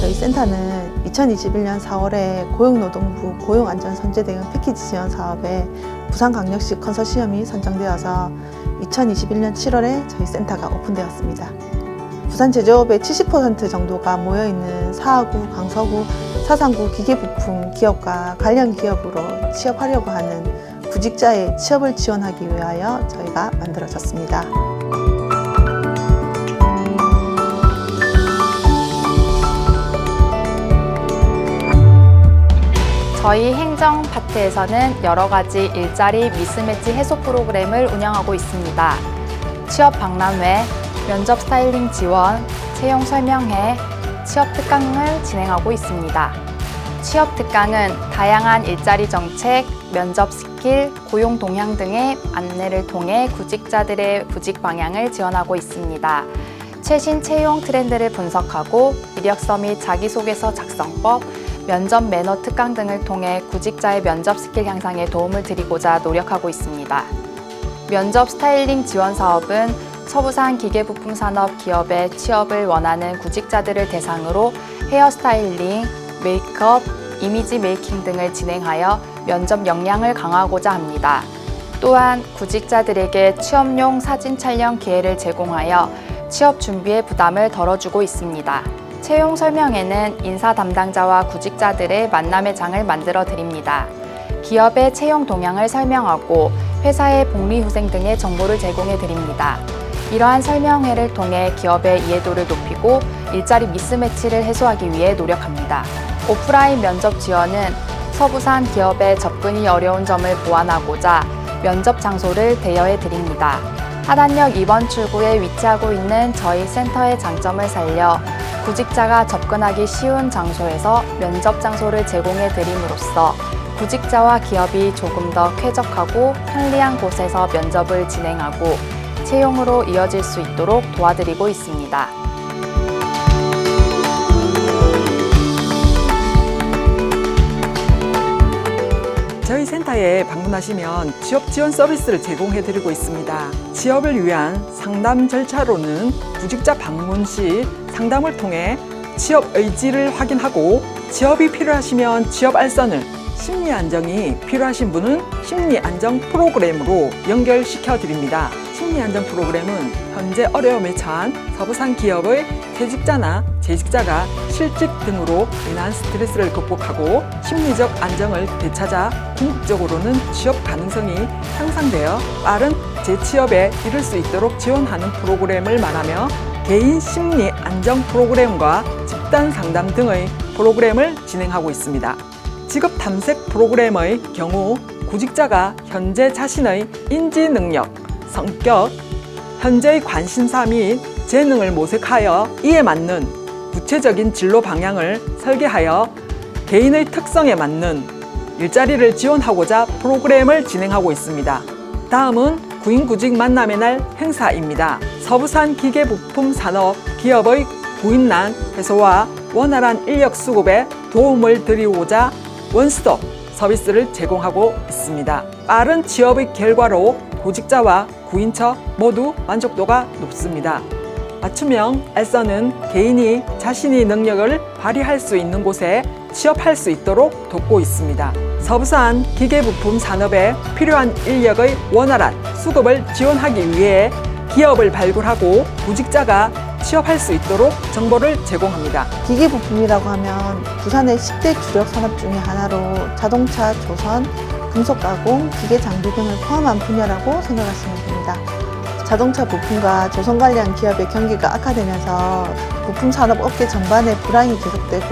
저희 센터는 2021년 4월에 고용노동부 고용안전선제 대응 패키지 지원 사업에 부산광역시 컨소시엄이 선정되어서 2021년 7월에 저희 센터가 오픈되었습니다. 부산 제조업의 70% 정도가 모여있는 사하구, 강서구, 사상구 기계부품 기업과 관련 기업으로 취업하려고 하는 구직자의 취업을 지원하기 위하여 저희가 만들어졌습니다. 저희 행정 파트에서는 여러 가지 일자리 미스매치 해소 프로그램을 운영하고 있습니다. 취업 박람회, 면접 스타일링 지원, 채용 설명회, 취업 특강을 진행하고 있습니다. 취업 특강은 다양한 일자리 정책, 면접 스킬, 고용 동향 등의 안내를 통해 구직자들의 구직 방향을 지원하고 있습니다. 최신 채용 트렌드를 분석하고 이력서 및 자기소개서 작성법, 면접 매너 특강 등을 통해 구직자의 면접 스킬 향상에 도움을 드리고자 노력하고 있습니다. 면접 스타일링 지원 사업은 서부산 기계부품 산업 기업에 취업을 원하는 구직자들을 대상으로 헤어 스타일링, 메이크업, 이미지 메이킹 등을 진행하여 면접 역량을 강화하고자 합니다. 또한 구직자들에게 취업용 사진 촬영 기회를 제공하여 취업 준비의 부담을 덜어주고 있습니다. 채용 설명회는 인사 담당자와 구직자들의 만남의 장을 만들어 드립니다. 기업의 채용 동향을 설명하고 회사의 복리 후생 등의 정보를 제공해 드립니다. 이러한 설명회를 통해 기업의 이해도를 높이고 일자리 미스매치를 해소하기 위해 노력합니다. 오프라인 면접 지원은 서부산 기업의 접근이 어려운 점을 보완하고자 면접 장소를 대여해 드립니다. 하단역 2번 출구에 위치하고 있는 저희 센터의 장점을 살려 구직자가 접근하기 쉬운 장소에서 면접 장소를 제공해 드림으로써 구직자와 기업이 조금 더 쾌적하고 편리한 곳에서 면접을 진행하고 채용으로 이어질 수 있도록 도와드리고 있습니다. 저희 센터에 방문하시면 취업 지원 서비스를 제공해 드리고 있습니다. 취업을 위한 상담 절차로는 구직자 방문 시 상담을 통해 취업 의지를 확인하고 취업이 필요하시면 취업 알선을 심리 안정이 필요하신 분은 심리 안정 프로그램으로 연결시켜 드립니다. 심리 안정 프로그램은 현재 어려움에 처한 서부산 기업의 퇴직자나 재직자가 실직 등으로 인한 스트레스를 극복하고 심리적 안정을 되찾아 궁극적으로는 취업 가능성이 향상되어 빠른 재취업에 이를 수 있도록 지원하는 프로그램을 말하며 개인 심리 안정 프로그램과 집단 상담 등의 프로그램을 진행하고 있습니다. 직업 탐색 프로그램의 경우 구직자가 현재 자신의 인지 능력, 성격, 현재의 관심사 및 재능을 모색하여 이에 맞는 구체적인 진로 방향을 설계하여 개인의 특성에 맞는 일자리를 지원하고자 프로그램을 진행하고 있습니다. 다음은 구인구직 만남의 날 행사입니다. 서부산 기계부품 산업 기업의 구인난 해소와 원활한 인력 수급에 도움을 드리고자 원스톱 서비스를 제공하고 있습니다. 빠른 취업의 결과로 구직자와 구인처 모두 만족도가 높습니다. 맞춤형 알선은 개인이 자신의 능력을 발휘할 수 있는 곳에 취업할 수 있도록 돕고 있습니다. 서부산 기계부품 산업에 필요한 인력의 원활한 수급을 지원하기 위해 기업을 발굴하고 구직자가 취업할 수 있도록 정보를 제공합니다. 기계 부품이라고 하면 부산의 10대 주력 산업 중의 하나로 자동차, 조선, 금속 가공, 기계 장비 등을 포함한 분야라고 생각하시면 됩니다. 자동차 부품과 조선 관련 기업의 경기가 악화되면서 부품 산업 업계 전반에 불황이 계속되고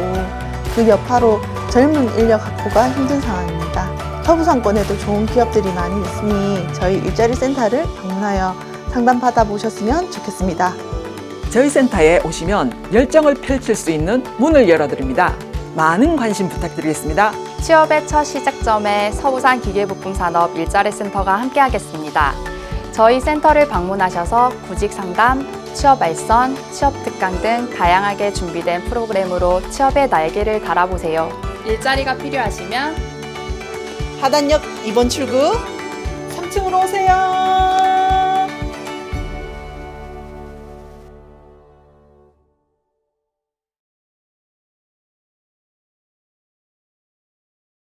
그 여파로 젊은 인력 확보가 힘든 상황입니다. 서부상권에도 좋은 기업들이 많이 있으니 저희 일자리 센터를 방문하여 상담 받아보셨으면 좋겠습니다. 저희 센터에 오시면 열정을 펼칠 수 있는 문을 열어드립니다. 많은 관심 부탁드리겠습니다. 취업의 첫 시작점에 서부산 기계부품 산업 일자리 센터가 함께하겠습니다. 저희 센터를 방문하셔서 구직 상담, 취업 알선, 취업 특강 등 다양하게 준비된 프로그램으로 취업의 날개를 달아보세요. 일자리가 필요하시면 하단역 2번 출구 3층으로 오세요.